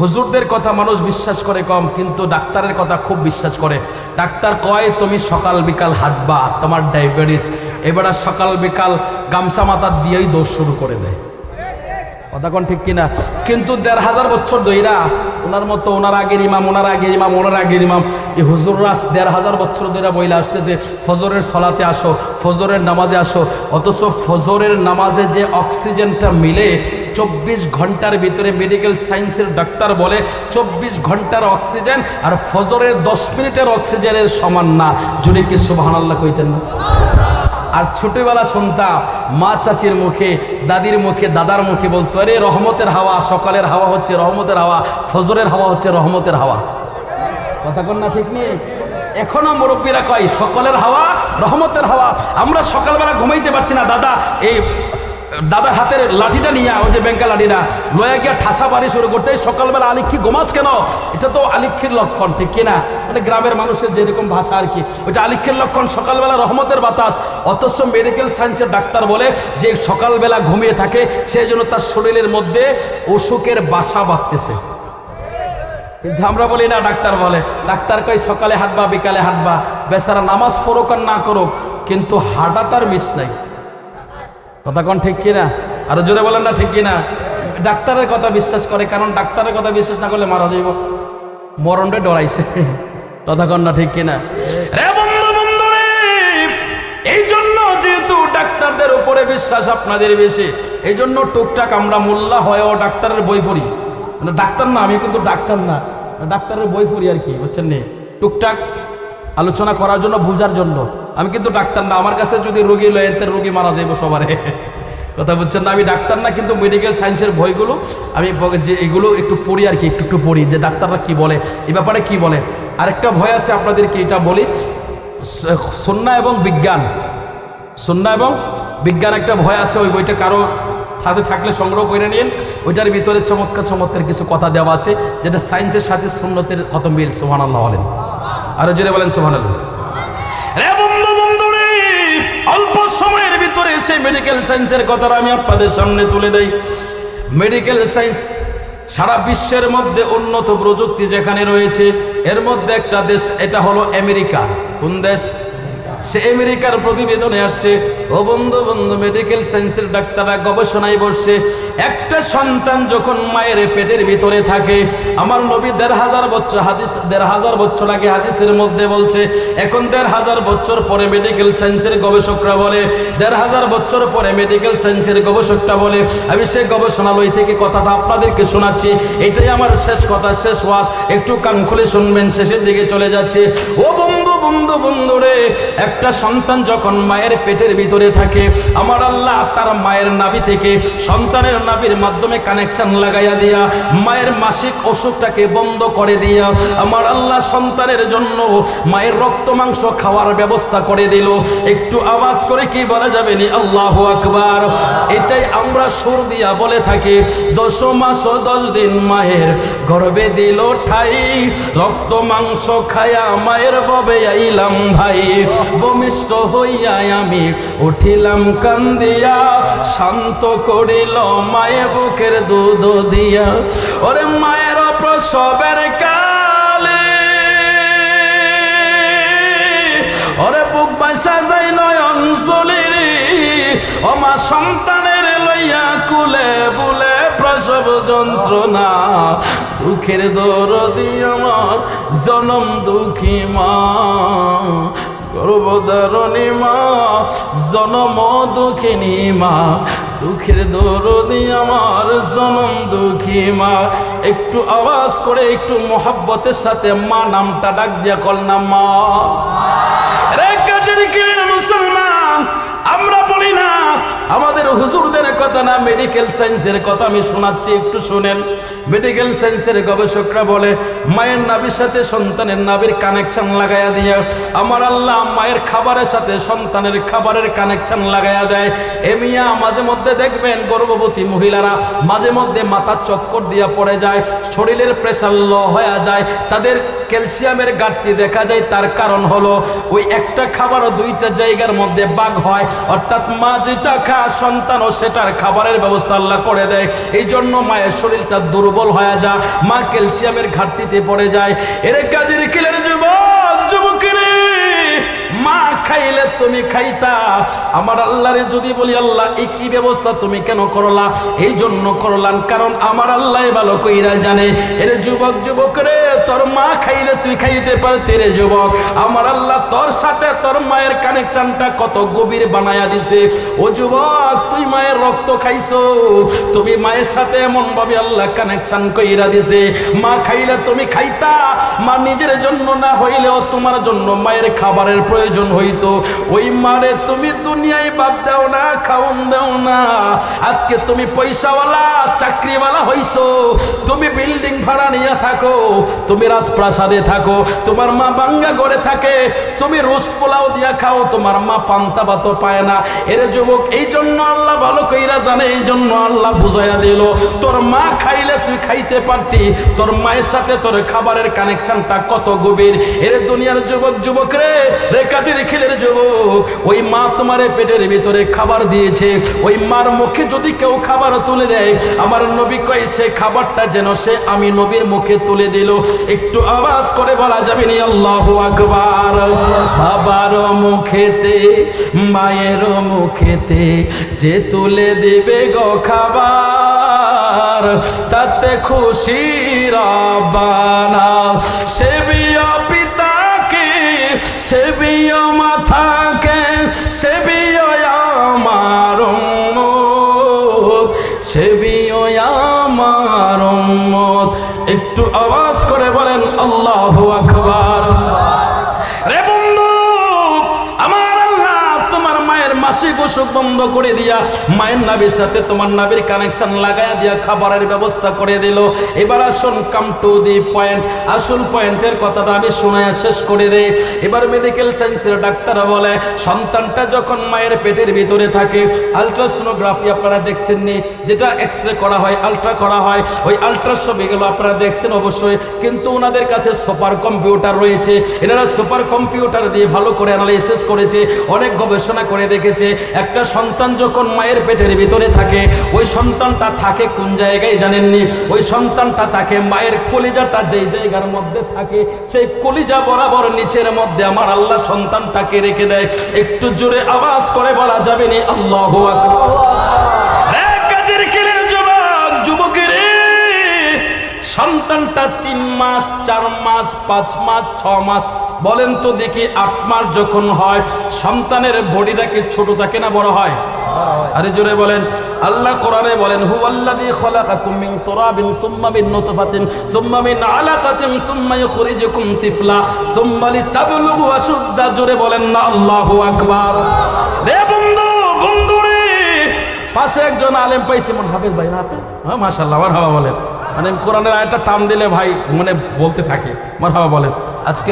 হুজুরদের কথা মানুষ বিশ্বাস করে কম, কিন্তু ডাক্তারের কথা খুব বিশ্বাস করে। ডাক্তার কয়, তুমি সকাল বিকাল হাতবা তোমার ডায়াবেটিস। এবার সকাল বিকাল গামছা মাথা দিয়েই দোষ শুরু করে দেয়। কথা কোন ঠিক কিনা? কিন্তু দেড় হাজার বছর ধইরা ওনার মতো ওনার আগের ইমাম, ওনার আগের ইমাম, ওনার আগের ইমাম এই হুজুররা দেড় হাজার বছর ধইরা বইলে আসতেছে, ফজরের সলাতে আসো, ফজরের নামাজে আসো, অথচ ফজরের নামাজে যে অক্সিজেনটা মিলে চব্বিশ ঘণ্টার ভিতরে মেডিকেল সায়েন্সের ডাক্তার বলে, চব্বিশ ঘণ্টার অক্সিজেন আর ফজরের দশ মিনিটের অক্সিজেনের সমান না। যদি কি সুবাহান আল্লাহ কইতেন না? আর ছোটবেলা শুনতাম মা চাচির মুখে, দাদির মুখে, দাদার মুখে বলতো, আরে, রহমতের হাওয়া, সকালের হাওয়া হচ্ছে রহমতের হাওয়া, ফজরের হাওয়া হচ্ছে রহমতের হাওয়া। কথা কন না ঠিক নেই? এখনও মুরব্বীরা কয়, সকলের হাওয়া, রহমতের হাওয়া। আমরা সকালবেলা ঘুমাইতে পারছি না, দাদা, এই দাদার হাতের লাঠিটা নিয়ে ওই যে ব্যাংকা লাঠিটা। লয়ে গিয়ে ঠাসা বাড়ি শুরু করতে সকালবেলা আলিক্ষি গোমাজ কেন? এটা তো আলিক্ষির লক্ষণ, ঠিক কিনা? মানে গ্রামের মানুষের যেরকম ভাষা আর কি। ওইটা আলিক্ষির লক্ষণ, সকালবেলা রহমতের বাতাস, অথচ মেডিকেল সায়েন্সের ডাক্তার বলে যে সকালবেলা ঘুমিয়ে থাকে সেই জন্য তার শরীরের মধ্যে অসুখের বাসা বাঁধতেছে। কিন্তু আমরা বলি না, ডাক্তার বলে, ডাক্তার কয় সকালে হাঁটবা, বিকালে হাঁটবা। বেচারা নামাজ আর না করুক, কিন্তু হাঁটা তার মিস নাই। কথা কোন ঠিক কিনা? আরও জোরে বলেন না ঠিক কিনা? ডাক্তারের কথা বিশ্বাস করে, কারণ ডাক্তারের কথা বিশ্বাস না করলে মারা যাইব। মরণটা ডরাইছে। কথা না ঠিক কিনা? রে বন্ধু বন্ধু এই জন্য যেহেতু ডাক্তারদের উপরে বিশ্বাস আপনাদের বেশি এই জন্য টুকটাক আমরা মোল্লা হয়েও ডাক্তারের বই পড়ি। মানে ডাক্তার না, আমি কিন্তু ডাক্তার না। ডাক্তারের বই পড়ি আর কি, বুঝছেন নি? টুকটাক আলোচনা করার জন্য, বোঝার জন্য। আমি কিন্তু ডাক্তার না, আমার কাছে যদি রোগী লয়, এতে রোগী মারা যাইব সবারে। কথা বলছেন না? আমি ডাক্তার না, কিন্তু মেডিকেল সায়েন্সের বইগুলো আমি যে এগুলো একটু পড়ি আর কি, একটু একটু পড়ি, যে ডাক্তাররা কি বলে এ ব্যাপারে কি বলে। আরেকটা ভয় আছে আপনাদেরকে, এটা বলি। সন্না এবং বিজ্ঞান। সন্না এবং বিজ্ঞান একটা ভয় আছে, ওই বইটা কারও সাথে থাকলে সংগ্রহ করে নিন। ওইটার ভিতরে চমৎকার চমৎকার কিছু কথা দেওয়া আছে, যেটা সায়েন্সের সাথে সুন্নতের কত মিল সোহান আল্লাহ বলেন। আরও জোরে বলেন সোহান আল্লাহ অল্প সময়ের ভিতরে সেই মেডিকেল সায়েন্সের কথাটা আমি আপনাদের সামনে তুলে দেই। মেডিকেল সায়েন্স সারা বিশ্বের মধ্যে উন্নত প্রযুক্তি যেখানে রয়েছে, এর মধ্যে একটা দেশ, এটা হলো আমেরিকা। কোন দেশ? সে আমেরিকার প্রতিবেদনে আসছে, ও বন্ধু বন্ধু মেডিকেল সায়েন্সের ডাক্তাররা গবেষণায় বসছে, একটা সন্তান যখন মায়ের পেটের ভিতরে থাকে, আমার নবী দেড় হাজার বছর হাদিস, দেড় হাজার বছর আগে হাদিসের মধ্যে বলছে, এখন দেড় হাজার বছর পরে মেডিকেল সায়েন্সের গবেষকরা বলে, দেড় হাজার বছর পরে মেডিকেল সায়েন্সের গবেষকটা বলে, আমি সে গবেষণালয় থেকে কথাটা আপনাদেরকে শোনাচ্ছি, এটাই আমার শেষ কথা, শেষ ওয়াজ, একটু কান খুলে শুনবেন, শেষের দিকে চলে যাচ্ছে। ও বন্ধু বন্ধু বন্ধু রে একটা সন্তান যখন মায়ের পেটের ভিতরে থাকে, আমার আল্লাহ তার মায়ের নাভি থেকে সন্তানের নাভির মাধ্যমে কানেকশন লাগাইয়া দিয়া, মায়ের মাসিক অসুখটাকে বন্ধ করে দিয়া, আমার আল্লাহ সন্তানের জন্য মায়ের রক্ত মাংস খাওয়ার ব্যবস্থা করে দিল। একটু আওয়াজ করে কি বলা যাবে নি? আল্লাহ আকবার। এটাই আমরা সুর দিয়া বলে থাকি। দশ মাস দশ দিন মায়ের গর্বে দিল ঠাই, রক্ত মাংস খায়া মায়ের ববে আইলাম ভাই। বমিষ্ঠ হইয়া আমি উঠিলাম কান্দিয়া, শান্ত করিল মায়ে বুকের দুধ দিয়া। ওরে মায়ের প্রসবের কালে, ওরে বুক বাসা যাই নয়ন চলিরি। মা সন্তানের লইয়া কুলে বুলে প্রসব যন্ত্রণা, দুঃখের দরদি আমার, জনম দুঃখী মা। গর্ভধারণী মা, জনম দুঃখিনী মা, দুঃখের দরদি আমার জনম দুঃখী মা। একটু আওয়াজ করে, একটু মোহাব্বতের সাথে মা নামটা ডাক দিয়া কল না মা। রে কাজের মুসলমান হুজুরদের কথা না মেডিকেল সায়েন্সের কথা আমি শোনাচ্ছি, একটু শুনেন। মেডিকেল সায়েন্সের গবেষকরা বলে, মায়ের নাভির সাথে সন্তানের নাভির কানেকশন লাগাইয়া দিয়ে, আমার আল্লাহ মায়ের খাবারের সাথে সন্তানের খাবারের কানেকশন লাগাইয়া দেয়। এমিয়া মাঝে মধ্যে দেখবেন গর্ভবতী মহিলারা মাঝে মধ্যে মাথার চক্কর দিয়া পড়ে যায়, শরীরের প্রেশার ল হয়ে যায়, তাদের ক্যালসিয়ামের ঘাটতি দেখা যায়, তার কারণ হলো ওই একটা খাবার দুইটা জায়গার মধ্যে বাঘ হয়, অর্থাৎ মা যেটা খায়, সন্তানও সেটার খাবারের ব্যবস্থা আল্লাহ করে দেয়। এই জন্য মায়ের শরীরটা দুর্বল হয়ে যা মা ক্যালসিয়ামের ঘাটতিতে পড়ে যায়। এর কাজের কিলের যুবক, যুবকের, মা খাইলে তুমি খাইতা। আমার আল্লাহরে যদি বলি, আল্লাহ এই কি ব্যবস্থা তুমি কেন করলা? এই জন্য করলাম, কারণ আমার আল্লাহ ভালো কইরা জানে। এর যুবক যুবক রে, তোর মা খাইলে তুই খাইতে পারতে রে যুবক। আমার আল্লাহ তোর সাথে তোর মায়ের কানেকশনটা কত গভীর বানায়া দিছে। ও যুবক, তুই মায়ের রক্ত খাইছো। তুমি মায়ের সাথে এমন ভাবে আল্লাহ কানেকশন কইরা দিছে। মা খাইলে তুমি খাইতা। মা নিজের জন্য না হইলেও তোমার জন্য মায়ের খাবারের প্রয়োজন হইতো। ওই মারে তুমি দুনিয়ায় বাদ দাও না, খাওন দাও না। আজকে তুমি পয়সাওয়ালা, চাকরিওয়ালা হইছো। তুমি বিল্ডিং ভাড়া নিয়ে থাকো, তুমি রাজপ্রাসাদে থাকো, তোমার মা বাঙ্গা গড়ে থাকে। তুমি রোজ পোলাও দিয়া খাও, তোমার মা পান্তা ভাত পায় না। এর যুবক, এই জন্য আল্লাহ ভালো কইরা জানে, এই জন্য আল্লাহ বুঝাইয়া দিল, তোর মা খাইলে তুই খাইতে পারতি, তোর মায়ের সাথে তোর খাবারের কানেকশনটা কত গভীর। এর দুনিয়ার যুবক যুবক রে রে কাজের খিলের যুবক, ওই মা তোমার পেটের ভিতরে খাবার দিয়েছে। ওই মার মুখে যদি কেউ খাবার তুলে দেয়, আমার নবী কয়, সে খাবারটা যেন সে আমি নবীর মুখে তুলে দিল। একটু আওয়াজ করে বলা যাবে নি, আল্লাহ আকবার। বাবার মুখেতে, মায়ের মুখেতে যে তুলে দিবে গো খাবার, তাতে খুশি রাবানা সে বিয়া পিতাকে সে বিয়া মাথাকে সেবিও আমার সেবিও আমার একটু আওয়াজ করে বলেন আল্লাহ আকবার। মাসিক অসুখ বন্ধ করে দিয়া মায়ের নাবির সাথে তোমার নাবির কানেকশন লাগাইয়া দিয়া খাবারের ব্যবস্থা করে দিল। এবার আসুন কাম টু দি পয়েন্ট আসল পয়েন্টের কথাটা আমি শোনায় শেষ করে দেই। এবার মেডিকেল সায়েন্সের ডাক্তাররা বলে, সন্তানটা যখন মায়ের পেটের ভিতরে থাকে আলট্রাসোনোগ্রাফি আপনারা দেখছেন নি যেটা এক্স রে করা হয় আলট্রা করা হয়, ওই আলট্রা ছবিগুলো আপনারা দেখছেন অবশ্যই, কিন্তু ওনাদের কাছে সুপার কম্পিউটার রয়েছে। এনারা সুপার কম্পিউটার দিয়ে ভালো করে অ্যানালাইসিস করেছে, অনেক গবেষণা করে দেখেছে। একটা সন্তান যখন মায়ের পেটের ভিতরে থাকে, ওই সন্তানটা থাকে কোন জায়গায় জানেননি? ওই সন্তানটা থাকে মায়ের কলিজাটা যেই জায়গার মধ্যে থাকে, সেই কলিজা বরাবর নিচের মধ্যে আমার আল্লাহ সন্তানটাকে রেখে দেয়। একটু জোরে আওয়াজ করে বলা যাবে নি, আল্লাহ সন্তানটা তিন মাস, চার মাস, পাঁচ মাস, ছ মাস বলেন তো দেখি আট মাস যখন হয়, সন্তানের বডিটাকে ছোট থাকে না বড় হয়? আরে জোরে বলেন। আল্লাহ কোরআনে বলেন হু আল্লাযী খালাকাকুম মিন তুরাবিন সুম্মা মিন নুতফাতিন, সুম্মা মিন আলাকাতিন সুম্মা ইখরিজুকুম তিফলা, সুম্মা লিতাবলুগু আশুদ্দা। জোরে বলেন না, আল্লাহু আকবার। রে বন্ধু বন্ধু রে। পাশে একজন আলেম পাইছি, মন হাফেজ ভাই না হাফেজ? হ্যাঁ মাশাআল্লাহ আমার হাওয়া বলেন। মানে কোরআনের আয়টা টান দিলে ভাই মানে বলতে থাকে আমার হাওয়া বলেন। আজকে